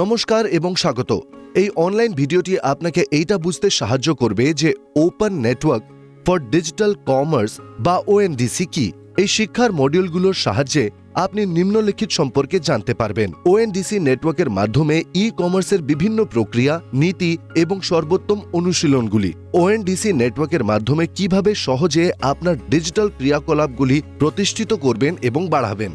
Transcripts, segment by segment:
নমস্কার এবং স্বাগত। এই অনলাইন ভিডিওটি আপনাকে এইটা বুঝতে সাহায্য করবে যে open network for digital commerce বা ওএনডিসি কি? এই শিক্ষার মডিউলগুলোর সাহায্যে আপনি নিম্নলিখিত সম্পর্কে জানতে পারবেন। ওএনডিসি নেটওয়ার্কের মাধ্যমে ই কমার্সের বিভিন্ন প্রক্রিয়া, নীতি এবং সর্বোত্তম অনুশীলনগুলি। ওএনডিসি নেটওয়ার্কের মাধ্যমে কীভাবে সহজে আপনার ডিজিটাল ক্রিয়াকলাপগুলি প্রতিষ্ঠিত করবেন এবং বাড়াবেন?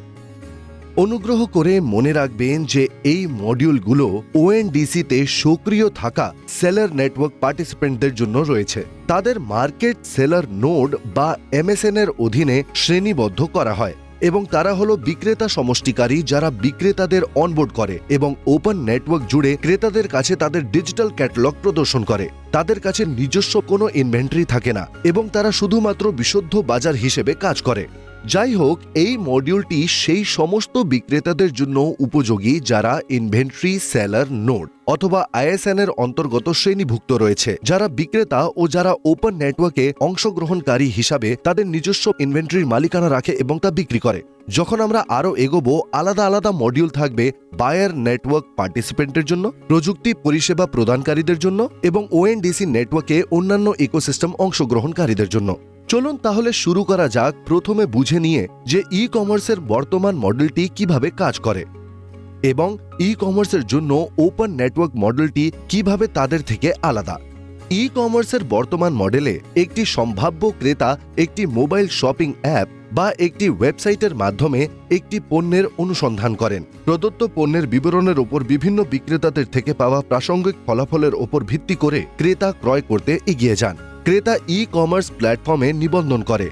অনুগ্রহ করে মনে রাখবেন যে এই মডিউলগুলো ওএনডিসিতে সক্রিয় থাকা সেলার নেটওয়ার্ক পার্টিসিপেন্টদের জন্য রয়েছে। তাদের মার্কেট সেলার নোড বা এমএসএন এর অধীনে শ্রেণীবদ্ধ করা হয় এবং তারা হলো বিক্রেতা সমষ্টিকারী যারা বিক্রেতাদের অনবোর্ড করে এবং ওপেন নেটওয়ার্ক জুড়ে ক্রেতাদের কাছে তাদের ডিজিটাল ক্যাটালগ প্রদর্শন করে। তাদের কাছে নিজস্ব কোনো ইনভেন্টরি থাকে না এবং তারা শুধুমাত্র বিশুদ্ধ বাজার হিসেবে কাজ করে। যাই হোক এই মডিউলটি সেই সমস্ত বিক্রেতাদের জন্য উপযোগী যারা ইনভেন্টরি সেলার নোড অথবা আইএসএন এর অন্তর্গত শ্রেণীভুক্ত রয়েছে। যারা বিক্রেতা ও যারা ওপেন নেটওয়ার্কে অংশগ্রহণকারী হিসাবে তাদের নিজস্ব ইনভেন্টরির মালিকানা রাখে এবং তা বিক্রি করে। যখন আমরা আরও এগোবো, আলাদা আলাদা মডিউল থাকবে বায়ার নেটওয়ার্ক পার্টিসিপেন্টের জন্য, প্রযুক্তি পরিষেবা প্রদানকারীদের জন্য এবং ওএনডিসি নেটওয়ার্কে অন্যান্য ইকোসিস্টেম অংশগ্রহণকারীদের জন্য। চলুন তাহলে শুরু করা যাক প্রথমে বুঝে নিয়ে যে ই কমার্সের বর্তমান মডেলটি কীভাবে কাজ করে এবং ই কমার্সের জন্য ওপেন নেটওয়ার্ক মডেলটি কীভাবে তাদের থেকে আলাদা। ই কমার্সের বর্তমান মডেলে একটি সম্ভাব্য ক্রেতা একটি মোবাইল শপিং অ্যাপ বা একটি ওয়েবসাইটের মাধ্যমে একটি পণ্যের অনুসন্ধান করেন। প্রদত্ত পণ্যের বিবরণের ওপর বিভিন্ন বিক্রেতাদের থেকে পাওয়া প্রাসঙ্গিক ফলাফলের ওপর ভিত্তি করে ক্রেতা ক্রয় করতে এগিয়ে যান। ক্রেতা ই কমার্স প্ল্যাটফর্মে নিবন্ধন করে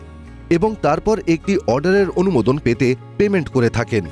এবং তারপর একটি অর্ডারের অনুমোদন পেতে পেমেন্ট করে থাকেন।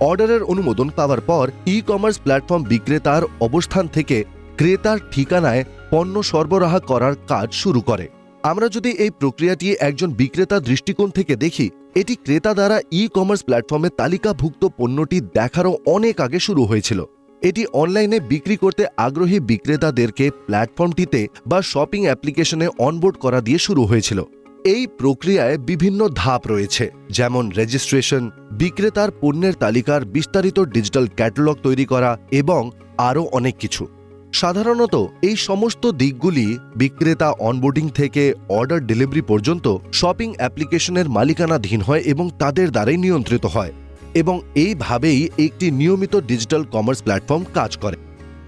অর্ডারের অনুমোদন পাওয়ার পর ই কমার্স প্ল্যাটফর্ম বিক্রেতার অবস্থান থেকে ক্রেতার ঠিকানায় পণ্য সরবরাহ করার কাজ শুরু করে। আমরা যদি এই প্রক্রিয়াটি একজন বিক্রেতা দৃষ্টিকোণ থেকে দেখি, এটি ক্রেতা দ্বারা ই কমার্স প্ল্যাটফর্মে তালিকাভুক্ত পণ্যটি দেখারও অনেক আগে শুরু হয়েছিল। এটি অনলাইনে বিক্রি করতে আগ্রহী বিক্রেতাদেরকে প্ল্যাটফর্মটিতে বা শপিং অ্যাপ্লিকেশনে অনবোর্ড করা দিয়ে শুরু হয়েছিল। এই প্রক্রিয়ায় বিভিন্ন ধাপ রয়েছে, যেমন রেজিস্ট্রেশন, বিক্রেতার পণ্যের তালিকার বিস্তারিত ডিজিটাল ক্যাটালগ তৈরি করা এবং আরও অনেক কিছু। সাধারণত এই সমস্ত দিকগুলি বিক্রেতা অনবোর্ডিং থেকে অর্ডার ডেলিভারি পর্যন্ত শপিং অ্যাপ্লিকেশনের মালিকানাধীন হয় এবং তাদের দ্বারাই নিয়ন্ত্রিত হয়। এবং এইভাবেই একটি নিয়মিত ডিজিটাল কমার্স প্ল্যাটফর্ম কাজ করে।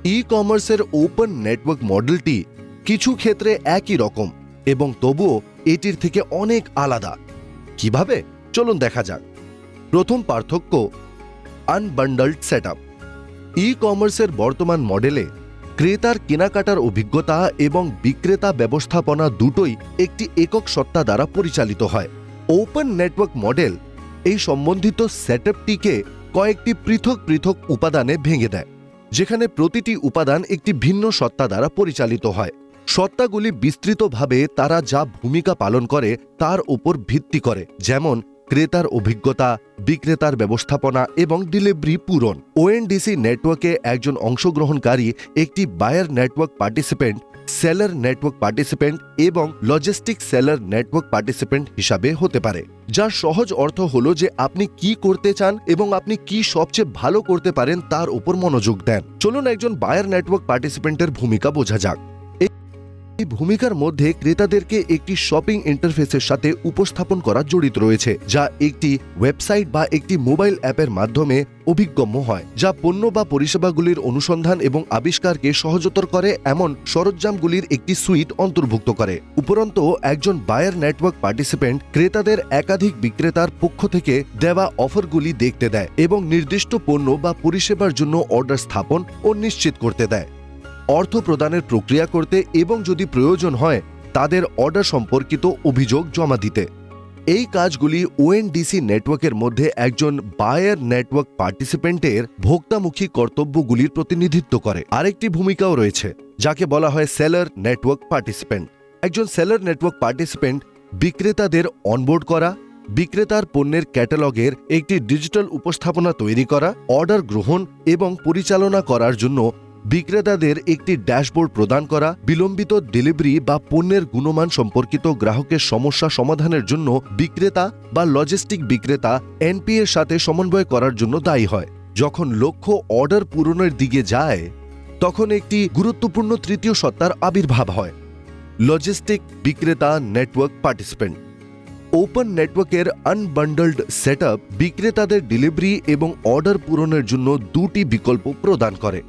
ই কমার্সের ওপেন নেটওয়ার্ক মডেলটি কিছু ক্ষেত্রে একই রকম এবং তবুও এটির থেকে অনেক আলাদা। কীভাবে? চলুন দেখা যাক। প্রথম পার্থক্য আনবান্ডাল্ড সেট আপ ই কমার্সের বর্তমান মডেলে ক্রেতার কেনাকাটার অভিজ্ঞতা এবং বিক্রেতা ব্যবস্থাপনা দুটোই একটি একক সত্তা দ্বারা পরিচালিত হয়। ওপেন নেটওয়ার্ক মডেল এই সম্বন্ধিত সেটআপটিকে কয়েকটি পৃথক পৃথক উপাদানে ভেঙে দেয়, যেখানে প্রতিটি উপাদান একটি ভিন্ন সত্তা দ্বারা পরিচালিত হয়। সত্তাগুলি বিস্তৃতভাবে তারা যা ভূমিকা পালন করে তার উপর ভিত্তি করে, যেমন ক্রেতার অভিজ্ঞতা, বিক্রেতার ব্যবস্থাপনা এবং ডেলিভারি পূরণ। ওএনডিসি নেটওয়ার্কে একজন অংশগ্রহণকারী একটি buyer network participant seller network participant এবং লজিস্টিক সেলার নেটওয়ার্ক পার্টিসিপেন্ট হিসাবে হতে পারে, যার সহজ অর্থ হলো যে আপনি কি করতে চান এবং আপনি কি সবচেয়ে ভালো করতে পারেন তার উপর মনোযোগ দেন। চলুন একজন বায়ার নেটওয়ার্ক পার্টিসিপেন্টের ভূমিকা বোঝা যাক। এই ভূমিকার মধ্যে ক্রেতাদেরকে একটি শপিং ইন্টারফেসের সাথে উপস্থাপন করা জড়িত রয়েছে, যা একটি ওয়েবসাইট বা একটি মোবাইল অ্যাপের মাধ্যমে অভিগম্য হয়, যা পণ্য বা পরিষেবাগুলির অনুসন্ধান এবং আবিষ্কারকে সহজতর করে এমন সরঞ্জামগুলির একটি সুইট অন্তর্ভুক্ত করে। উপরন্ত, একজন বায়ার নেটওয়ার্ক পার্টিসিপেন্ট ক্রেতাদের একাধিক বিক্রেতার পক্ষ থেকে দেওয়া অফারগুলি দেখতে দেয় এবং নির্দিষ্ট পণ্য বা পরিষেবার জন্য অর্ডার স্থাপন ও নিশ্চিত করতে দেয়। অর্থ প্রদানের প্রক্রিয়া করতে এবং যদি প্রয়োজন হয়, তাদের অর্ডার সম্পর্কিত অভিযোগ জমা দিতে। এই কাজগুলি ওএনডিসি নেটওয়ার্কের মধ্যে একজন বায়ার নেটওয়ার্ক পার্টিসিপেন্টের ভোক্তামুখী কর্তব্যগুলির প্রতিনিধিত্ব করে। আরেকটি ভূমিকাও রয়েছে, যাকে বলা হয় সেলার নেটওয়ার্ক পার্টিসিপেন্ট একজন সেলার নেটওয়ার্ক পার্টিসিপেন্ট বিক্রেতাদের অনবোর্ড করা, বিক্রেতার পণ্যের ক্যাটালগের একটি ডিজিটাল উপস্থাপনা তৈরি করা অর্ডার গ্রহণ এবং পরিচালনা করার জন্য বিক্রেতাদের একটি ড্যাশবোর্ড প্রদান করা, বিলম্বিত ডেলিভারি বা পণ্যের গুণমান সম্পর্কিত গ্রাহকের সমস্যা সমাধানের জন্য বিক্রেতা বা লজিস্টিক বিক্রেতা এনপি এর সাথে সমন্বয় করার জন্য দায়ী হয়। যখন লক্ষ্য অর্ডার পূরণের দিকে যায়, তখন একটি গুরুত্বপূর্ণ তৃতীয় সত্তার আবির্ভাব হয়। লজিস্টিক বিক্রেতা নেটওয়ার্ক পার্টিসিপেন্ট। ওপেন নেটওয়ার্কের আনবান্ডলড সেট বিক্রেতাদের ডেলিভারি এবং অর্ডার পূরণের জন্য দুটি বিকল্প প্রদান করে।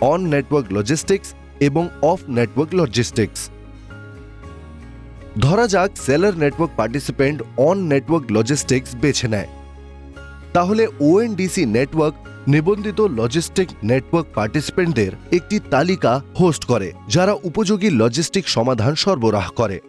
অন নেটওয়ার্ক লজিস্টিক্স এবং অফ নেটওয়ার্ক লজিস্টিক্স ধরা যাক seller network participant on network logistics বেছে নেয়। তাহলে ওএনডিসি নেটওয়ার্ক নিবন্ধিত লজিস্টিক নেটওয়ার্ক পার্টিসিপেন্টদের একটি তালিকা হোস্ট করে, যারা উপযোগী লজিস্টিক সমাধান সরবরাহ করে।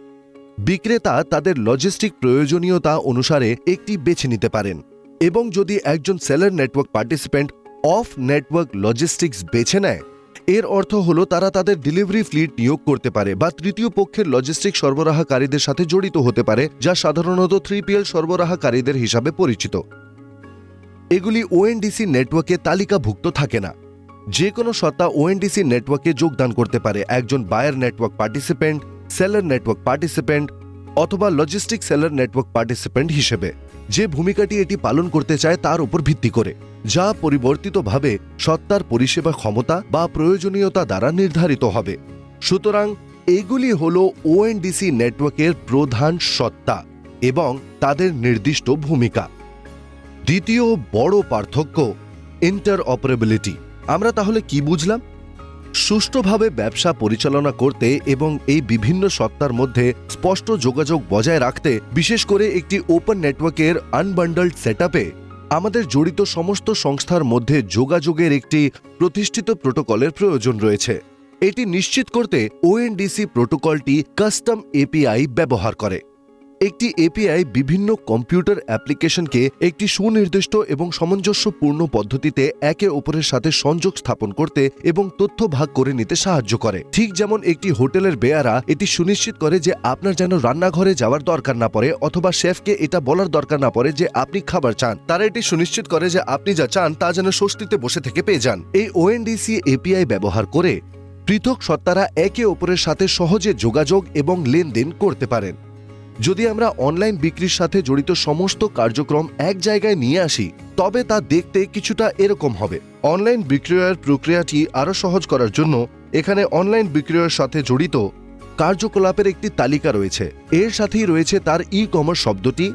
বিক্রেতা তাদের লজিস্টিক প্রয়োজনীয়তা অনুসারে একটি বেছে নিতে পারেন। এবং যদি একজন seller network participant off network logistics বেছে নেয়। এর অর্থ হলো তারা তাদের ডেলিভারি ফ্লিট নিয়োগ করতে পারে বা তৃতীয় পক্ষের লজিস্টিক সরবরাহকারীদের সাথে জড়িত হতে পারে, যা সাধারণত থ্রিপিএল সরবরাহকারীদের হিসাবে পরিচিত। এগুলি ওএনডিসি নেটওয়ার্কে তালিকাভুক্ত থাকে না। যে কোনো সত্তা ওএনডিসি নেটওয়ার্কে যোগদান করতে পারে। একজন buyer network participant, seller network participant অথবা লজিস্টিক সেলার নেটওয়ার্ক পার্টিসিপেন্ট হিসেবে, যে ভূমিকাটি এটি পালন করতে চায় তার উপর ভিত্তি করে, যা পরিবর্তিতভাবে সত্তার পরিষেবা ক্ষমতা বা প্রয়োজনীয়তা দ্বারা নির্ধারিত হবে। সুতরাং, এগুলি হল ওএনডিসি নেটওয়ার্কের প্রধান সত্তা এবং তাদের নির্দিষ্ট ভূমিকা। দ্বিতীয় বড় পার্থক্য ইন্টার অপারেবিলিটি আমরা তাহলে কি বুঝলাম? সুষ্ঠুভাবে ব্যবসা পরিচালনা করতে এবং এই বিভিন্ন সত্তার মধ্যে স্পষ্ট যোগাযোগ বজায় রাখতে, বিশেষ করে একটি ওপেন নেটওয়ার্কের আনবান্ডলড সেটআপে, আমাদের জড়িত সমস্ত সংস্থার মধ্যে যোগাযোগের একটি প্রতিষ্ঠিত প্রোটোকলের প্রয়োজন রয়েছে। এটি নিশ্চিত করতে ওএনডিসি প্রোটোকলটি কাস্টম এপিআই ব্যবহার করে। একটি এপিআই বিভিন্ন কম্পিউটার অ্যাপ্লিকেশনকে একটি সুনির্দিষ্ট এবং সামঞ্জস্যপূর্ণ পদ্ধতিতে একে অপরের সাথে সংযোগ স্থাপন করতে এবং তথ্য ভাগ করে নিতে সাহায্য করে। ঠিক যেমন একটি হোটেলের বেয়ারা এটি সুনিশ্চিত করে যে আপনার যেন রান্নাঘরে যাওয়ার দরকার না পড়ে অথবা শেফকে এটা বলার দরকার না পড়ে যে আপনি খাবার চান। তারা এটি সুনিশ্চিত করে যে আপনি যা চান তা যেন স্বস্তিতে বসে থেকে পেয়ে যান। এই ওএনডিসি এপিআই ব্যবহার করে পৃথক সত্তারা একে অপরের সাথে সহজে যোগাযোগ এবং লেনদেন করতে পারেন। যদি আমরা অনলাইন বিক্রির সাথে জড়িত সমস্ত কার্যক্রম এক জায়গায় নিয়ে আসি, তবে তা দেখতে কিছুটা এরকম হবে। অনলাইন বিক্রয়ের প্রক্রিয়াটি আরও সহজ করার জন্য এখানে অনলাইন বিক্রয়ের সাথে জড়িত কার্যকলাপের একটি তালিকা রয়েছে। এর সাথেই রয়েছে তার ই কমার্স শব্দটি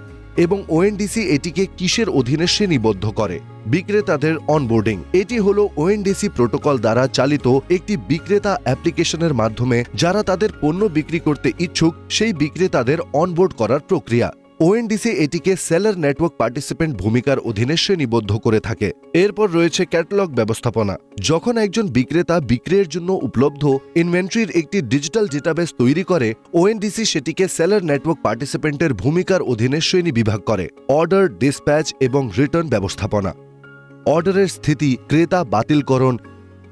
এবং ওএনডিসি এটিকে কিসের অধীনে শ্রেণীবদ্ধ করে? বিক্রেতাদের অনবোর্ডিং এটি হলো ওএনডিসি প্রোটোকল দ্বারা চালিত একটি বিক্রেতা অ্যাপ্লিকেশনের মাধ্যমে যারা তাদের পণ্য বিক্রি করতে ইচ্ছুক, সেই বিক্রেতাদের অনবোর্ড করার প্রক্রিয়া। ওএনডিসি এটিকে সেলার নেটওয়ার্ক পার্টিসিপেন্ট ভূমিকার অধীনে শ্রেণীবদ্ধ করে থাকে। এরপর রয়েছে ক্যাটালগ ব্যবস্থাপনা। যখন একজন বিক্রেতা বিক্রয়ের জন্য উপলব্ধ ইনভেন্টরির একটি ডিজিটাল ডেটাবেস তৈরি করে ওএনডিসি সেটিকে সেলার নেটওয়ার্ক পার্টিসিপেন্টের ভূমিকার অধীনে শ্রেণি বিভাগ করে। অর্ডার ডিসপ্যাচ এবং রিটার্ন ব্যবস্থাপনা। অর্ডারের স্থিতি ক্রেতা বাতিলকরণ,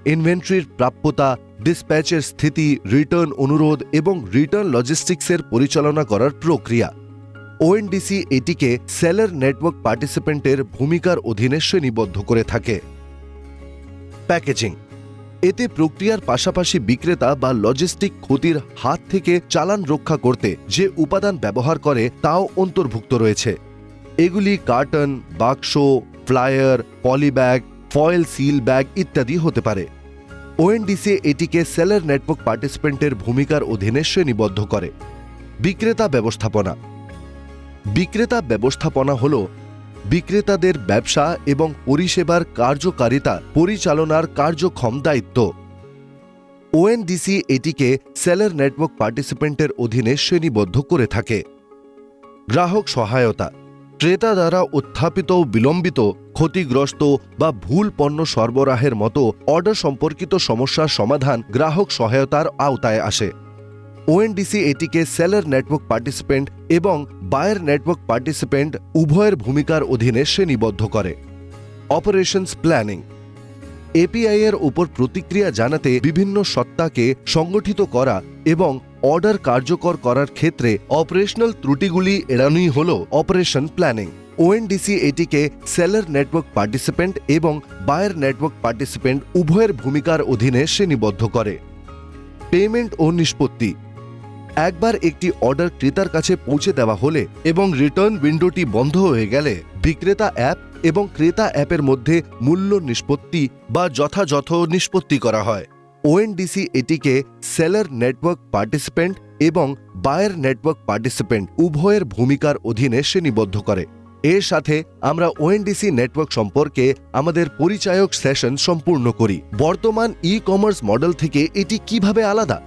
ইনভেন্টরির প্রাপ্যতা ডিসপ্যাচের স্থিতি রিটার্ন অনুরোধ এবং রিটার্ন লজিস্টিক্সের পরিচালনা করার প্রক্রিয়া। ওএনডিসি এটিকে সেলার নেটওয়ার্ক পার্টিসিপেন্টের ভূমিকার অধীনে শ্রেণীবদ্ধ করে থাকে। প্যাকেজিং এতে প্রক্রিয়ার পাশাপাশি বিক্রেতা বা লজিস্টিক ক্ষতির হাত থেকে চালান রক্ষা করতে যে উপাদান ব্যবহার করে তাও অন্তর্ভুক্ত রয়েছে। এগুলি কার্টন বাক্স flyer polybag, foil seal bag ইত্যাদি হতে পারে। ওএনডিসি এটিকে সেলার নেটওয়ার্ক পার্টিসিপেন্টের ভূমিকার অধীনে শ্রেণীবদ্ধ করে। বিক্রেতা ব্যবস্থাপনা। বিক্রেতা ব্যবস্থাপনা হল বিক্রেতাদের ব্যবসা এবং পরিষেবার কার্যকারিতা পরিচালনার কার্যক্ষম দায়িত্ব। ওএনডিসি এটিকে সেলার নেটওয়ার্ক পার্টিসিপেন্টের অধীনে শ্রেণীবদ্ধ করে থাকে। গ্রাহক সহায়তা। ক্রেতা দ্বারা উত্থাপিত বিলম্বিত, ক্ষতিগ্রস্ত বা ভুল পণ্য সরবরাহের মতো অর্ডার সম্পর্কিত সমস্যার সমাধান গ্রাহক সহায়তার আওতায় আসে। ওএনডিসি এটিকে সেলার নেটওয়ার্ক পার্টিসিপেন্ট এবং বায়ার নেটওয়ার্ক পার্টিসিপেন্ট উভয়ের ভূমিকার অধীনে শ্রেণীবদ্ধ করে। অপারেশনস প্ল্যানিং এপিআই এর উপর প্রতিক্রিয়া জানাতে বিভিন্ন সত্তাকে সংগঠিত করা এবং অর্ডার কার্যকর করার ক্ষেত্রে অপারেশনাল ত্রুটিগুলি এড়ানোই হল অপারেশন প্ল্যানিং। ওএনডিসি এটিকে সেলার নেটওয়ার্ক পার্টিসিপেন্ট এবং বায়ার নেটওয়ার্ক পার্টিসিপেন্ট উভয়ের ভূমিকার অধীনে শ্রেণীবদ্ধ করে। পেমেন্ট ও নিষ্পত্তি। একবার একটি অর্ডার ক্রেতার কাছে পৌঁছে দেওয়া হলে এবং রিটার্ন উইন্ডোটি বন্ধ হয়ে গেলে বিক্রেতা অ্যাপ এবং ক্রেতা অ্যাপের মধ্যে মূল্য নিষ্পত্তি বা যথাযথ নিষ্পত্তি করা হয়। ওএনডিসি এটিকে সেলার নেটওয়ার্ক পার্টিসিপেন্ট এবং বায়ার নেটওয়ার্ক পার্টিসিপেন্ট উভয়ের ভূমিকার অধীনে শ্রেণীবদ্ধ করে। এর সাথে আমরা ওএনডিসি নেটওয়ার্ক সম্পর্কে আমাদের পরিচায়ক সেশন সম্পূর্ণ করি। বর্তমান ই কমার্স মডেল থেকে এটি কীভাবে আলাদা?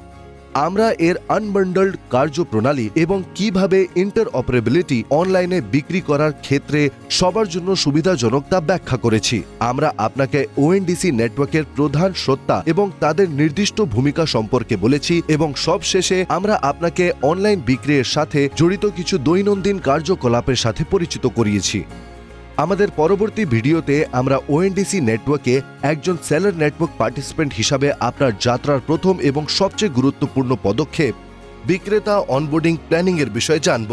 আমরা এর আনবান্ডলড কার্যপ্রণালী এবং কীভাবে ইন্টার অপারেবিলিটি অনলাইনে বিক্রি করার ক্ষেত্রে সবার জন্য সুবিধাজনক তা ব্যাখ্যা করেছি। আমরা আপনাকে ওএনডিসি নেটওয়ার্কের প্রধান সত্তা এবং তাদের নির্দিষ্ট ভূমিকা সম্পর্কে বলেছি এবং সবশেষে আমরা আপনাকে অনলাইন বিক্রির সাথে জড়িত কিছু দৈনন্দিন কার্যকলাপের সাথে পরিচিত করিয়েছি। আমাদের পরবর্তী ভিডিওতে আমরা ওএনডিসি নেটওয়ার্কে একজন সেলার নেটওয়ার্ক পার্টিসিপেন্ট হিসাবে আপনার যাত্রার প্রথম এবং সবচেয়ে গুরুত্বপূর্ণ পদক্ষেপ বিক্রেতা অনবোর্ডিং প্ল্যানিংয়ের বিষয়ে জানব।